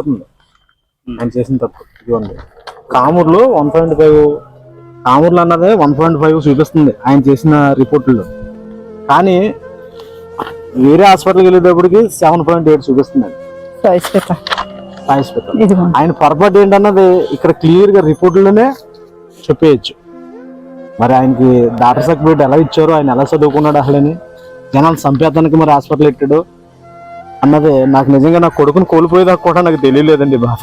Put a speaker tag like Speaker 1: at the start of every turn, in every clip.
Speaker 1: తెలిసిపోతుంది ఆయన చేసిన తప్పు. ఇదిగోండి. కామూరులో వన్ పాయింట్ ఫైవ్ కామూరులో అన్నదే వన్ పాయింట్ ఫైవ్ చూపిస్తుంది ఆయన చేసిన రిపోర్టుల్లో. కానీ వేరే హాస్పిటల్కి వెళ్ళేటప్పటికి సెవెన్ పాయింట్ ఎయిట్ చూపిస్తుంది ఆయన. పొరపాటు ఏంటన్నది ఇక్కడ క్లియర్గా రిపోర్టులోనే చెప్పేయచ్చు. మరి ఆయనకి డాక్టర్ సర్టిఫికేట్ ఎలా ఇచ్చారో ఆయన ఎలా చదువుకున్నాడు అసలని జనాలు చంపేతానికి మరి హాస్పిటల్ పెట్టాడు అన్నది నాకు నిజంగా నా కొడుకుని కోల్పోయేదాకా కూడా నాకు తెలియలేదండి బాధ.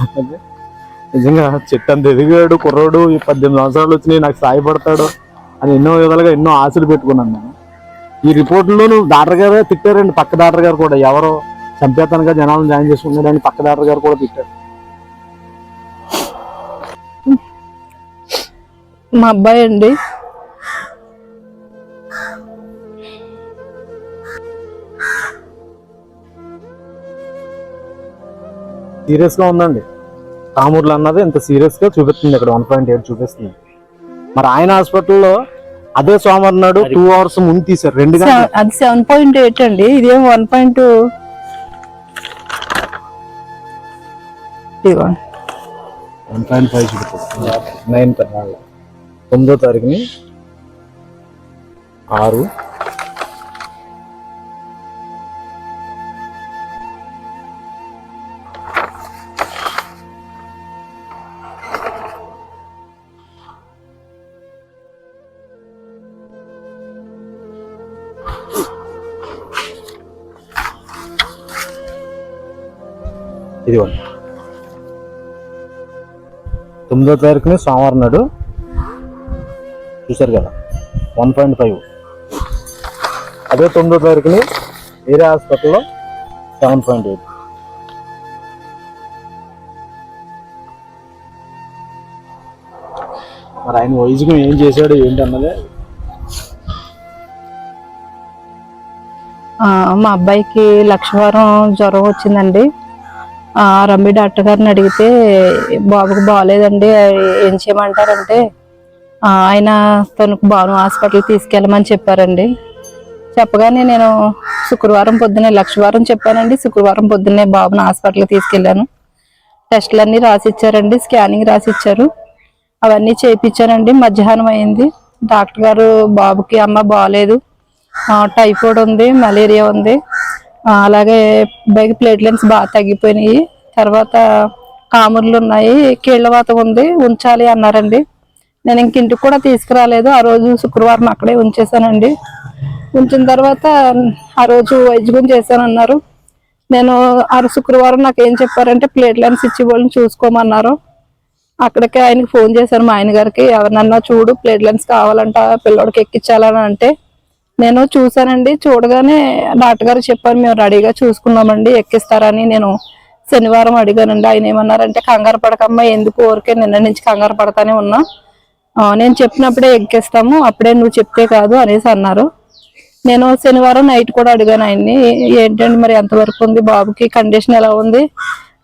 Speaker 1: నిజంగా చెట్టు అంత ఎదిగాడు కుర్రోడు ఈ పద్దెనిమిది సంవత్సరాలు వచ్చినాయి నాకు సాయపడతాడు అని ఎన్నో విధాలుగా ఎన్నో ఆశలు పెట్టుకున్నాను నేను. ఈ రిపోర్టులోను డాక్టర్ గారే తిట్టారండి పక్క డాక్టర్ గారు కూడా. ఎవరో చంపేతనగా జనాలను జాయిన్ చేసుకున్నాడని పక్క డాక్టర్ గారు కూడా తిట్టారు.
Speaker 2: మా అబ్బాయి అండి
Speaker 1: సీరియస్గా ఉందండి. కామూర్లు అన్నది ఇంత సీరియస్గా చూపిస్తుంది ఇక్కడ వన్ పాయింట్ ఎయిట్ చూపిస్తుంది. మరి ఆయన హాస్పిటల్లో అదే సోమవారం నాడు టూ అవర్స్ ముందు తీశారు రెండు
Speaker 2: అది సెవెన్ పాయింట్ ఎయిట్ అండి ఇదేం one point
Speaker 1: one point five చూపిస్తుంది. నైన్ తొమ్మిదో తారీఖుని ఆరు ఇదిగోండి తొమ్మిదో తారీఖున సోమవారం నాడు చూశారు కదా వన్ పాయింట్ ఫైవ్. అదే తొమ్మిదో తారీఖుని వేరే హాస్పిటల్లో సెవెన్ పాయింట్ ఎయిట్. మరి ఆయన వైద్యం ఏం చేశాడు
Speaker 2: ఏంటన్నది మా అబ్బాయికి లక్షవారం జ్వరం వచ్చిందండి. రమ్మి డాక్టర్ గారిని అడిగితే బాబుకి బాగాలేదండి ఏం చేయమంటారంటే ఆయన తనకు బాను హాస్పిటల్ తీసుకెళ్ళమని చెప్పారండి. చెప్పగానే నేను శుక్రవారం పొద్దున్నే లక్షవారం చెప్పానండి శుక్రవారం పొద్దున్నే బాబుని హాస్పిటల్కి తీసుకెళ్ళాను. టెస్టులన్నీ రాసిచ్చారండి స్కానింగ్ రాసిచ్చారు. అవన్నీ చేయించానండి మధ్యాహ్నం అయింది. డాక్టర్ గారు బాబుకి అమ్మ బాగాలేదు టైఫాయిడ్ ఉంది మలేరియా ఉంది అలాగే బైక్ ప్లేట్లెన్స్ బాగా తగ్గిపోయినాయి. తర్వాత కాముర్లు ఉన్నాయి. కీళ్ళవాత ఉంది. ఉంచాలి అన్నారండి. నేను ఇంక ఇంటికి కూడా తీసుకురాలేదు. ఆ రోజు శుక్రవారం అక్కడే ఉంచేసానండి ఉంచిన తర్వాత ఆ రోజు వైద్యం చేశానన్నారు. నేను ఆ శుక్రవారం నాకు ఏం చెప్పారంటే ప్లేట్లెన్స్ ఇచ్చి వాళ్ళని చూసుకోమన్నారు. అక్కడికి ఆయనకి ఫోన్ చేశాను మా ఆయన గారికి. ఎవరినన్నా చూడు ప్లేట్లెన్స్ కావాలంట పిల్లోడికి ఎక్కించాలని అంటే. నేను చూసానండి చూడగానే డాక్టర్ గారు చెప్పారు మేము రెడీగా చూసుకున్నామండి ఎక్కిస్తారని నేను శనివారం అడిగానండి. ఆయన ఏమన్నారంటే కంగారు పడకమ్మా ఎందుకు ఊరికే నిన్న నుంచి కంగారు పడతానే ఉన్నా. నేను చెప్పినప్పుడే ఎక్కిస్తాము అప్పుడే నువ్వు చెప్తే కాదు అనేసి అన్నారు. నేను శనివారం నైట్ కూడా అడిగాను ఆయన్ని ఏంటండి మరి ఎంతవరకు ఉంది బాబుకి కండిషన్ ఎలా ఉంది?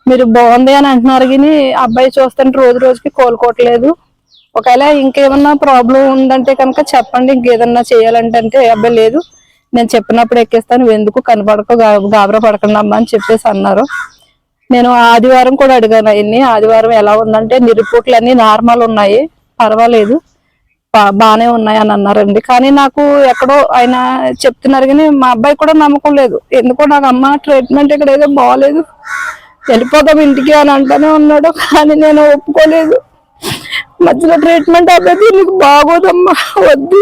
Speaker 2: మీరు బాగుంది అని అంటున్నారు కానీ అబ్బాయి చూస్తుంటే రోజు రోజుకి కోలుకోవట్లేదు. ఒకవేళ ఇంకేమన్నా ప్రాబ్లం ఉందంటే కనుక చెప్పండి ఇంకేదన్నా చేయాలంటే అంటే అబ్బాయి లేదు నేను చెప్పినప్పుడు ఎక్కిస్తాను ఎందుకు కనపడక గాబర గాబరా పడకండి అమ్మా అని చెప్పేసి అన్నారు. నేను ఆదివారం కూడా అడిగాను ఆయన్ని ఆదివారం ఎలా ఉందంటే నీ రిపోర్ట్లు అన్ని నార్మల్ ఉన్నాయి పర్వాలేదు బాగానే ఉన్నాయి అని అన్నారండి. కానీ నాకు ఎక్కడో ఆయన చెప్తున్నారు కానీ మా అబ్బాయి కూడా నమ్మకం లేదు. ఎందుకో నాకు అమ్మ ట్రీట్మెంట్ ఇక్కడ ఏదో బాగాలేదు వెళ్ళిపోదాం ఇంటికి అని అంటూనే ఉన్నాడు కానీ నేను ఒప్పుకోలేదు. మధ్యలో ట్రీట్మెంట్ ఆపేది నీకు బాగోదమ్మా వద్దు.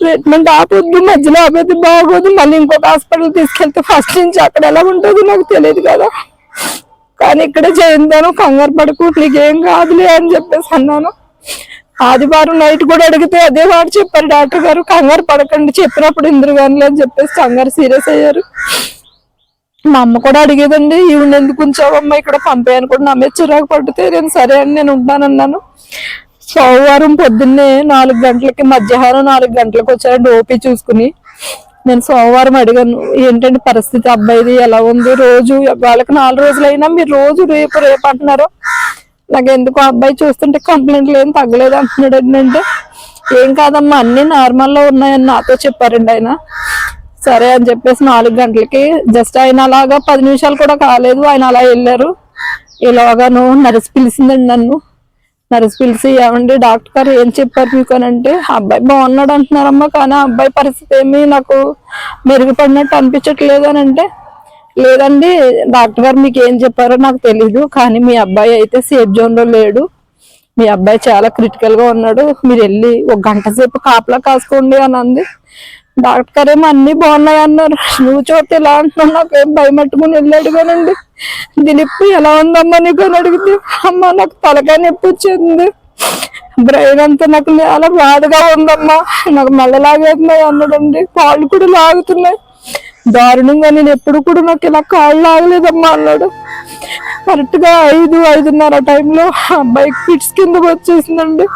Speaker 2: ట్రీట్మెంట్ ఆపొద్దు మధ్యలో ఆపేది బాగోదు. మళ్ళీ ఇంకొక హాస్పిటల్ తీసుకెళ్తే ఫస్ట్ నుంచి అక్కడ ఎలా ఉంటుందో నాకు తెలియదు కదా. కానీ ఇక్కడే చేయిందాను కంగారు పడుకు నీకేం కాదులే అని చెప్పేసి అన్నాను. ఆదివారం నైట్ కూడా అడిగితే అదే వాడు చెప్పారు డాక్టర్ గారు కంగారు పడకండి చెప్పినప్పుడు ఇందురు కానీ అని చెప్పేసి కంగారు సీరియస్ అయ్యారు. మా అమ్మ కూడా అడిగేదండి ఈవిడ ఎందుకు ఉంచావమ్మా ఇక్కడ పంపేయను కూడా నా మీద చిరాకు పడితే నేను సరే అని నేను ఉంటానన్నాను. సోమవారం పొద్దున్నే నాలుగు గంటలకి మధ్యాహ్నం నాలుగు గంటలకు వచ్చారండి ఓపీ చూసుకుని. నేను సోమవారం అడిగాను ఏంటంటే పరిస్థితి అబ్బాయిది? ఎలా ఉంది? రోజు వాళ్ళకి నాలుగు రోజులు అయినా మీరు రోజు రేపు రేపు అంటున్నారు? నాకు ఎందుకు ఆ అబ్బాయి చూస్తుంటే కంప్లైంట్లు ఏం తగ్గలేదు అంటున్నాడు అంటే ఏం కాదమ్మా అన్ని నార్మల్లో ఉన్నాయని నాతో చెప్పారండి ఆయన. సరే అని చెప్పేసి నాలుగు గంటలకి జస్ట్ ఆయన అలాగా పది నిమిషాలు కూడా కాలేదు ఆయన అలా వెళ్ళారు. ఇలాగాను నర్సు పిలిచిందండి నన్ను. నర్సు పిలిచి ఏమండి డాక్టర్ గారు ఏం చెప్పారు మీకు అని అంటే అబ్బాయి బాగున్నాడు అంటున్నారమ్మా కానీ అబ్బాయి పరిస్థితి ఏమీ నాకు మెరుగుపడినట్టు అనిపించట్లేదు అని అంటే లేదండి డాక్టర్ గారు మీకు ఏం చెప్పారో నాకు తెలీదు కానీ మీ అబ్బాయి అయితే సేఫ్ జోన్లో లేడు. మీ అబ్బాయి చాలా క్రిటికల్గా ఉన్నాడు. మీరు వెళ్ళి ఒక గంట సేపు కాపలా కాసుకోండి అని అంది. డాక్టర్ ఏమో అన్ని బాగున్నాయి అన్నారు. నువ్వు చూస్తే ఇలా అంటున్నావు? నాకు ఏం భయమట్టుకుని వెళ్ళాడు కానండి దిలీప్ ఎలా ఉందమ్మా నీకు అని అడిగితే అమ్మ నాకు తలకాయ నొప్పి వచ్చింది. బ్రెయిన్ అంతా నాకు చాలా బాధగా ఉందమ్మా. నాకు మెల్లలాగేస్తున్నాయి అన్నాడండి. కాళ్ళు కూడా లాగుతున్నాయి. దారుణంగా నేను ఎప్పుడు కూడా నాకు ఇలా కాళ్ళు లాగలేదమ్మా అన్నాడు. కరెక్ట్గా ఐదు ఐదున్నర టైంలో అబ్బాయికి ఫిట్స్ కిందకు వచ్చేసిందండి.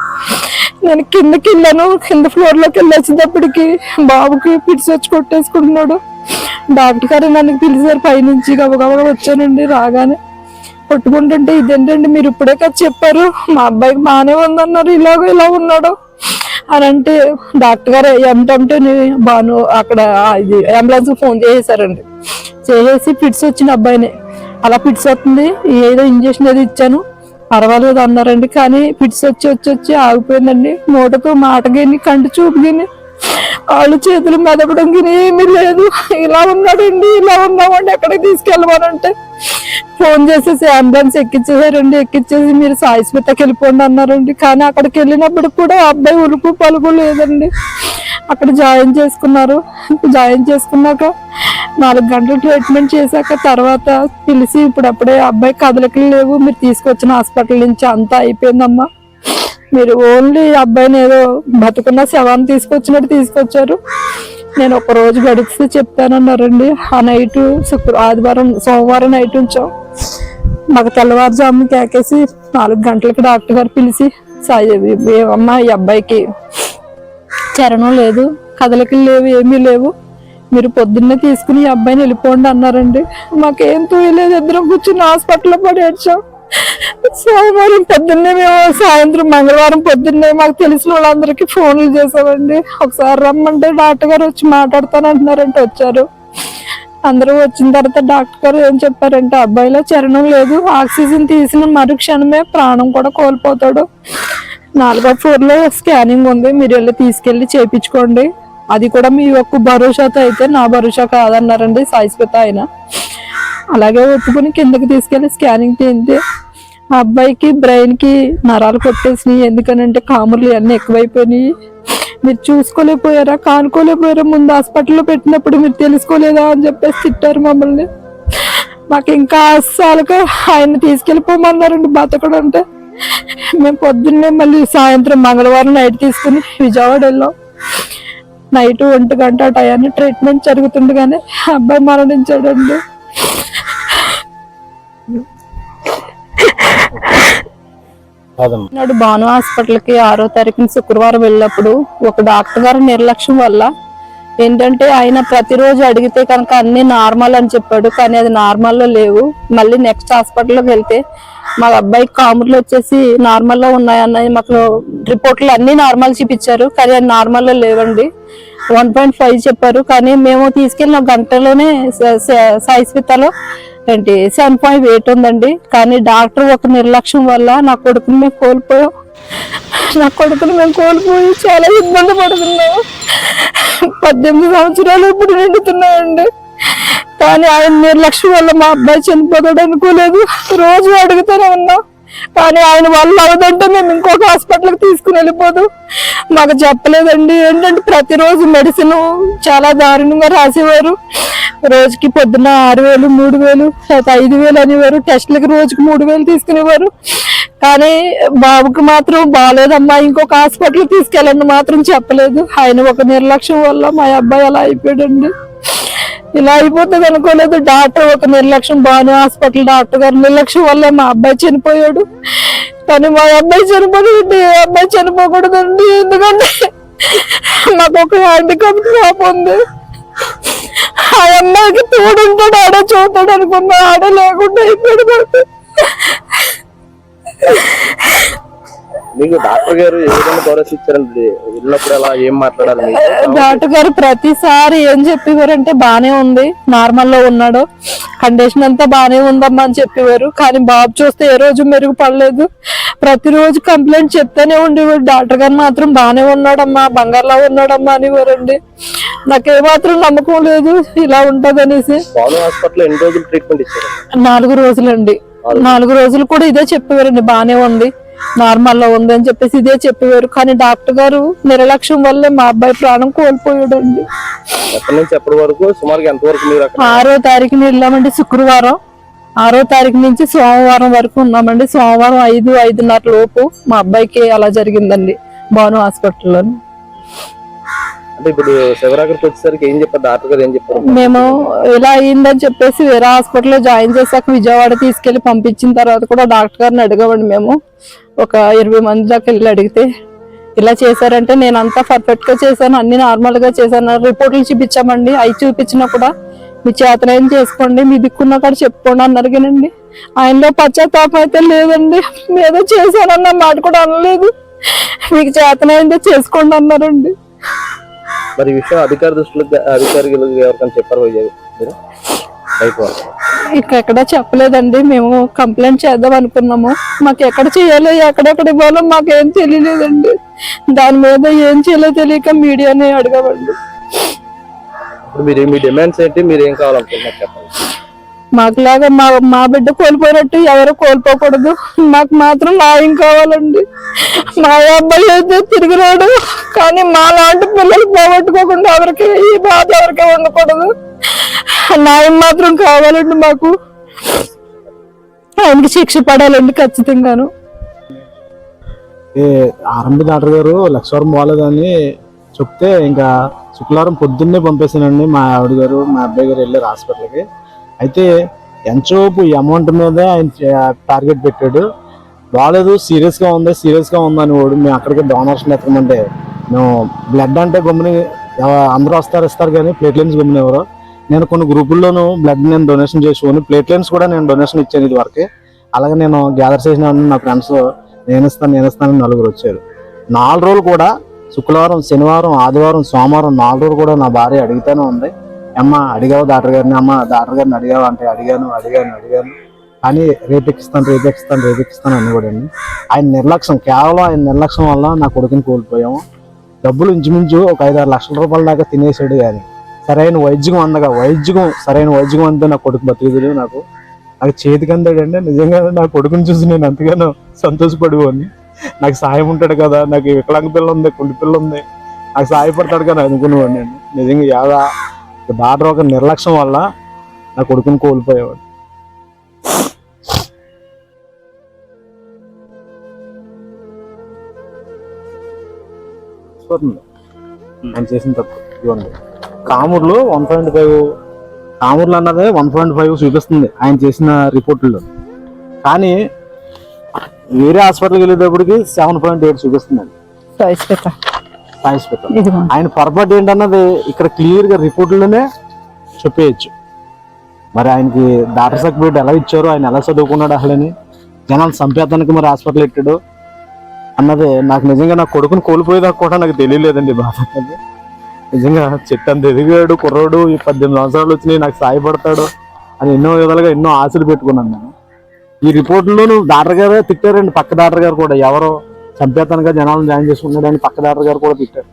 Speaker 2: నేను కిందకి వెళ్ళాను కింద ఫ్లోర్లోకి వెళ్ళేసేటప్పటికి బాబుకి పిడిచి వచ్చి కొట్టేసుకుంటున్నాడు. డాక్టర్ గారు నన్ను పిలిచారు పైనుంచి గబగబగా వచ్చానండి రాగానే కొట్టుకుంటుంటే ఇదేంటండి మీరు ఇప్పుడే కదా చెప్పారు మా అబ్బాయికి బాగానే ఉందన్నారు ఇలాగో ఇలా ఉన్నాడు అని అంటే డాక్టర్ గారు ఏమిటంటే బాను అక్కడ ఇది అంబులెన్స్ ఫోన్ చేసేసారండి. చేసేసి పిట్స్ వచ్చిన అబ్బాయిని. అలా పిట్స్ వస్తుంది ఏదో ఇంజక్షన్ అది ఇచ్చాను పర్వాలేదు అన్నారండి కానీ ఫిట్స్ వచ్చి వచ్చి వచ్చి ఆగిపోయిందండి. మూటతో మాట గిని కంటి చూపు గిని చేతులు మెదపడం గిని ఏమీ లేదు. ఇలా ఉన్నాడండి ఇలా ఉన్నామండి ఎక్కడికి తీసుకెళ్ళమనంటే. ఫోన్ చేసేసి అంబులెన్స్ ఎక్కించేసారండి ఎక్కించేసి మీరు సాయిస్మితకి వెళ్ళిపోండి అన్నారండి. కానీ అక్కడికి వెళ్ళినప్పుడు కూడా అబ్బాయి ఉలుపు పలుకు లేదండి. అక్కడ జాయిన్ చేసుకున్నారు. జాయిన్ చేసుకున్నాక నాలుగు గంటలు ట్రీట్మెంట్ చేశాక తర్వాత పిలిచి ఇప్పుడు అప్పుడే అబ్బాయి కదలికలు లేవు మీరు తీసుకొచ్చిన హాస్పిటల్ నుంచి అంతా అయిపోయిందమ్మా. మీరు ఓన్లీ అబ్బాయిని ఏదో బతుకున్న శవాన్ని తీసుకొచ్చినట్టు తీసుకొచ్చారు. నేను ఒక రోజు గడిపిస్తే చెప్తానన్నారండి. ఆ నైట్ శుక్ర ఆదివారం సోమవారం నైట్ ఉంచాం. మాకు తెల్లవారుజాము కేకేసి నాలుగు గంటలకి డాక్టర్ గారు పిలిచి సాయి అమ్మ ఈ అబ్బాయికి చరణం లేదు కదలికలు లేవు ఏమీ లేవు. మీరు పొద్దున్నే తీసుకుని ఈ అబ్బాయిని వెళ్ళిపోండి అన్నారండి. మాకేం తోయలేదు ఇద్దరం కూర్చుని హాస్పిటల్లో పడి ఏడ్చాం సోమవారం పొద్దున్నే మేము సాయంత్రం మంగళవారం పొద్దున్నే మాకు తెలిసిన వాళ్ళందరికీ ఫోన్లు చేసామండి ఒకసారి రమ్మంటే డాక్టర్ గారు వచ్చి మాట్లాడతానంటున్నారంటే వచ్చారు. అందరూ వచ్చిన తర్వాత డాక్టర్ గారు ఏం చెప్పారంటే అబ్బాయిలో చరణం లేదు ఆక్సిజన్ తీసిన మరుక్షణమే ప్రాణం కూడా కోల్పోతాడు. నాలుగో ఫ్లోర్లో స్కానింగ్ ఉంది మీరు వెళ్ళి తీసుకెళ్ళి చేయించుకోండి అది కూడా మీ యొక్క భరోసాతో అయితే నా భరోసా కాదన్నారండి సాయిస్మిత ఆయన. అలాగే ఒప్పుకుని కిందకి తీసుకెళ్ళి స్కానింగ్ తీయింది ఆ అబ్బాయికి బ్రెయిన్కి నరాలు కొట్టేసినాయి. ఎందుకనంటే కాములు అన్ని ఎక్కువైపోయినాయి. మీరు చూసుకోలేకపోయారా కానుకోలేకపోయారా ముందు హాస్పిటల్లో పెట్టినప్పుడు మీరు తెలుసుకోలేదా అని చెప్పేసి తిట్టారు మమ్మల్ని. మాకు ఇంకా అస్సలుగా ఆయన తీసుకెళ్ళిపోమన్నారండి బతకడం అంటే. మేము పొద్దున్నే మళ్ళీ సాయంత్రం మంగళవారం నైట్ తీసుకుని విజయవాడ వెళ్ళాం. నైట్ ఒంటి గంట ఆ టయాన్ని ట్రీట్మెంట్ జరుగుతుండగానే అబ్బాయి మరణించాడండి. నాడు భాను హాస్పిటల్కి ఆరో తారీఖున శుక్రవారం వెళ్ళినప్పుడు ఒక డాక్టర్ గారి నిర్లక్ష్యం వల్ల ఏంటంటే ఆయన ప్రతిరోజు అడిగితే కనుక అన్ని నార్మల్ అని చెప్పాడు కానీ అది నార్మల్లో లేవు. మళ్ళీ నెక్స్ట్ హాస్పిటల్లోకి వెళ్తే మా అబ్బాయి కాముర్లు వచ్చేసి నార్మల్లో ఉన్నాయన్నాయి మాకు రిపోర్ట్లు అన్ని నార్మల్ చూపించారు కానీ అది నార్మల్లో లేవండి. వన్ పాయింట్ ఫైవ్ చెప్పారు కానీ మేము తీసుకెళ్ళిన గంటలోనే స- స- సాయిస్మితలో ఏంటి సెవెన్ పాయింట్ ఎయిట్ ఉందండి. కానీ డాక్టర్ ఒక నిర్లక్ష్యం వల్ల నా కొడుకుని మేము కోల్పోయాం. నా కొడుకుని మేము కోల్పోయి చాలా ఇబ్బంది పడుతున్నాము పద్దెనిమిది సంవత్సరాలు ఇప్పుడు నిండుతున్నాయండి. కానీ ఆయన నిర్లక్ష్యం వల్ల మా అబ్బాయి చనిపోతాడు అనుకోలేదు. రోజు అడుగుతూనే ఉన్నాం. కానీ ఆయన వల్ల అవదంటే మేము ఇంకొక హాస్పిటల్కి తీసుకుని వెళ్ళిపోదు. మాకు చెప్పలేదండి. ఏంటంటే ప్రతిరోజు మెడిసిన్ చాలా దారుణంగా రాసేవారు. రోజుకి పొద్దున్న ఆరు వేలు మూడు వేలు లేకపోతే ఐదు వేలు అనేవారు. టెస్టులకి రోజుకి మూడు వేలు తీసుకునేవారు. కానీ బాబుకి మాత్రం బాగాలేదమ్మా ఇంకొక హాస్పిటల్కి తీసుకెళ్ళండి మాత్రం చెప్పలేదు. ఆయన ఒక నిర్లక్ష్యం వల్ల మా అబ్బాయి అలా అయిపోయాడండి. ఇలా అయిపోతుంది అనుకోలేదు. డాక్టర్ ఒక నిర్లక్ష్యం బాను హాస్పిటల్ డాక్టర్ గారు నిర్లక్ష్యం వల్ల మా అబ్బాయి చనిపోయాడు. కానీ మా అబ్బాయి చనిపోయాడు అబ్బాయి చనిపోకూడదండి. ఎందుకంటే నాకు ఒక హ్యాండికాప్ షాప్ ఉంది. ఆ అమ్మాయికి తోడుంటాడు ఆడ చూస్తాడు అనుకున్నా ఆడ లేకుండా అయిపోయాడు
Speaker 3: మీకు డాక్టర్ గారు ఏ విధంగా భరోసా ఇచ్చారండి వెళ్ళినప్పుడు ఎలా ఏం మాట్లాడాలి?
Speaker 2: డాక్టర్ గారు ప్రతిసారి ఏం చెప్పేవారంటే బానే ఉంది. నార్మల్లో ఉన్నాడు. కండిషన్ అంతా బానే ఉందమ్మా అని చెప్పేవారు. కానీ బాబు చూస్తే ఏ రోజు మెరుగుపడలేదు. ప్రతిరోజు కంప్లైంట్ చెప్తానే ఉండేవారు. డాక్టర్ గారు మాత్రం బానే ఉన్నాడమ్మా బంగారులా ఉన్నాడమ్మా అనేవారండి. నాకేమాత్రం నమ్మకం లేదు. ఇలా ఉంటదనేసి.
Speaker 3: పాలు హాస్పిటల్ ఎన్ని రోజులు ట్రీట్మెంట్ ఇచ్చారు?
Speaker 2: నాలుగు రోజులండి. నాలుగు రోజులు కూడా ఇదే చెప్పేవారండి. బానే ఉంది. నార్మల్లో ఉంది అని చెప్పేసి ఇదే చెప్పేవారు. కానీ డాక్టర్ గారు నిర్లక్ష్యం వల్లే మా అబ్బాయి ప్రాణం కోల్పోయాడండి.
Speaker 3: ఎప్పటి నుంచి ఎప్పటి వరకు? సుమారుగా ఎంత వరకు మీరు అక్కడ?
Speaker 2: ఆరో తారీఖున వెళ్ళామండి శుక్రవారం. ఆరో తారీఖు నుంచి సోమవారం వరకు ఉన్నామండి. సోమవారం ఐదు ఐదున్నర లోపు మా అబ్బాయికి అలా జరిగిందండి భాను హాస్పిటల్లో
Speaker 3: అంటే ఇప్పుడు శివరాకర్కి వచ్చేసరికి ఏం చెప్పారు? డాక్టర్ గారు ఏం చెప్పారు?
Speaker 2: మేము ఇలా అయిందని చెప్పేసి వేరే హాస్పిటల్లో జాయిన్ చేశాక విజయవాడ తీసుకెళ్ళి పంపించిన తర్వాత కూడా డాక్టర్ గారిని అడిగామండి మేము. ఒక ఇరవై మంది దాకా వెళ్ళి అడిగితే ఇలా చేశారంటే నేను అంతా పర్ఫెక్ట్గా చేశాను అన్ని నార్మల్గా చేశాను రిపోర్ట్లు చూపించామండి అవి చూపించినా కూడా మీ చేతనేం చేసుకోండి మీ దిక్కున్న కాడ చెప్పుకోండి అన్నారు కానండి ఆయనలో పశ్చాత్తాపం అయితే లేదండి. ఏదో చేశానన్న మాట కూడా అనలేదు. మీకు చేతనైందో చేసుకోండి అన్నారండి.
Speaker 3: మరి విషయం అధికార దృష్టిలో అధికారులు ఎవరికైనా చెప్పారు?
Speaker 2: ఇక్కడ ఎక్కడ చెప్పలేదండి మేము కంప్లైంట్ చేద్దాం అనుకున్నాము. మాకు ఎక్కడ చేయాలో ఎక్కడెక్కడ ఇవ్వాలో మాకేం తెలియలేదండి. దాని మీద ఏం చేయాలో తెలియక మీడియాని అడగవండి
Speaker 3: మీరు మీ డిమాండ్స్ ఏంటి మీరు ఏం కావాలనుకుంటున్నారు చెప్పండి.
Speaker 2: మాకులాగా మా మా బిడ్డ కోల్పోయినట్టు ఎవరు కోల్పోకూడదు. మాకు మాత్రం న్యాయం కావాలండి. మా అబ్బాయి అయితే తిరిగిరాడు కానీ మా లాంటి పిల్లలు పోగొట్టుకోకుండా ఎవరికి ఈ బాధ ఎవరికి ఉండకూడదు. న్యాయం మాత్రం కావాలండి మాకు. ఆయనకి శిక్ష పడాలండి ఖచ్చితంగాను.
Speaker 1: ఏ ఆరంభ డాక్టర్ గారు లక్షవరం బాగాలేదని చెప్తే ఇంకా శుక్రవారం పొద్దున్నే పంపేశానండి మా ఆవిడ గారు మా అబ్బాయి గారు వెళ్ళారు హాస్పిటల్కి. అయితే ఎంతోపు ఈ అమౌంట్ మీద ఆయన టార్గెట్ పెట్టాడు. బాగాలేదు సీరియస్గా ఉంది సీరియస్గా ఉందని వాడు మేము అక్కడికి డోనర్స్ని ఎత్తమంటే మేము బ్లడ్ అంటే గమ్ముని అందరూ వస్తారు ఇస్తారు కానీ ప్లేట్లెన్స్ గమ్ముని ఎవరు? నేను కొన్ని గ్రూపుల్లోనూ బ్లడ్ నేను డొనేషన్ చేసుకొని ప్లేట్లెన్స్ కూడా నేను డొనేషన్ ఇచ్చాను ఇది వరకే. అలాగే నేను గ్యాదర్ చేసిన నా ఫ్రెండ్స్ నేను ఇస్తాను నేను ఇస్తాను నలుగురు వచ్చారు. నాలుగు రోజులు కూడా శుక్రవారం శనివారం ఆదివారం సోమవారం నాలుగు రోజులు కూడా నా భార్య అడుగుతూనే ఉంది. అమ్మ అడిగావు డాక్టర్ గారిని అమ్మ డాక్టర్ గారిని అడిగావు? అంటే అడిగాను అడిగాను అడిగాను. కానీ రేపెక్కిస్తాను రేపెక్కిస్తాను రేపెక్కిస్తాను అని కూడా ఆయన నిర్లక్ష్యం కేవలం ఆయన నిర్లక్ష్యం వల్ల నా కొడుకుని కోల్పోయాము. డబ్బులు ఇంచుమించు ఒక ఐదు ఆరు లక్షల రూపాయల దాకా తినేసాడు కానీ సరైన వైద్యం అందగా వైద్యం సరైన వైద్యం అంతే నా కొడుకు బతుకుదులు నాకు. నాకు చేతికి అందాడంటే నిజంగా నా కొడుకుని చూసి నేను ఎంతగానో సంతోషపడిపోని. నాకు సాయం ఉంటాడు కదా నాకు వికలాంగ పిల్ల ఉంది కుంటి పిల్ల ఉంది. నాకు సాయపడతాడు కదా అనుకునేవాడిని నేను. నిజంగా యాదా డాక్టర్ ఒక నిర్లక్ష్యం వల్ల నా కొడుకుని కోల్పోయేవాడు. ఆయన చేసిన తప్పు. ఇదిగోండి కామూర్లో వన్ పాయింట్ ఫైవ్ కామూర్లో అన్నదే వన్ పాయింట్ ఫైవ్ చూపిస్తుంది ఆయన చేసిన రిపోర్టుల్లో. కానీ వేరే హాస్పిటల్కి వెళ్ళేటప్పటికి సెవెన్ పాయింట్ ఎయిట్
Speaker 2: ఇదిగో
Speaker 1: ఆయన పొరపాటు ఏంటన్నది ఇక్కడ క్లియర్గా రిపోర్టులోనే చెప్పేయచ్చు. మరి ఆయనకి డాక్టర్ సర్టిఫికేట్ ఎలా ఇచ్చారు ఆయన ఎలా చదువుకున్నాడు అసలని జనాలు చంపేతానికి మరి హాస్పిటల్ పెట్టాడు అన్నది నాకు నిజంగా నా కొడుకుని కోల్పోయేదాకా కూడా నాకు తెలియలేదండి బాధ. నిజంగా చెట్టు అంత ఎదిగాడు కుర్రోడు ఈ పద్దెనిమిది సంవత్సరాలు వచ్చినాయి నాకు సాయపడతాడు అని ఎన్నో విధాలుగా ఎన్నో ఆశలు పెట్టుకున్నాను నేను. ఈ రిపోర్టులోను డాక్టర్ గారే తిట్టారండి పక్క డాక్టర్ గారు కూడా. ఎవరో చంపేతానుగా జనాలను జాయిన్ చేసుకున్నాడని పక్క డాక్టర్ గారు కూడా తిట్టారు.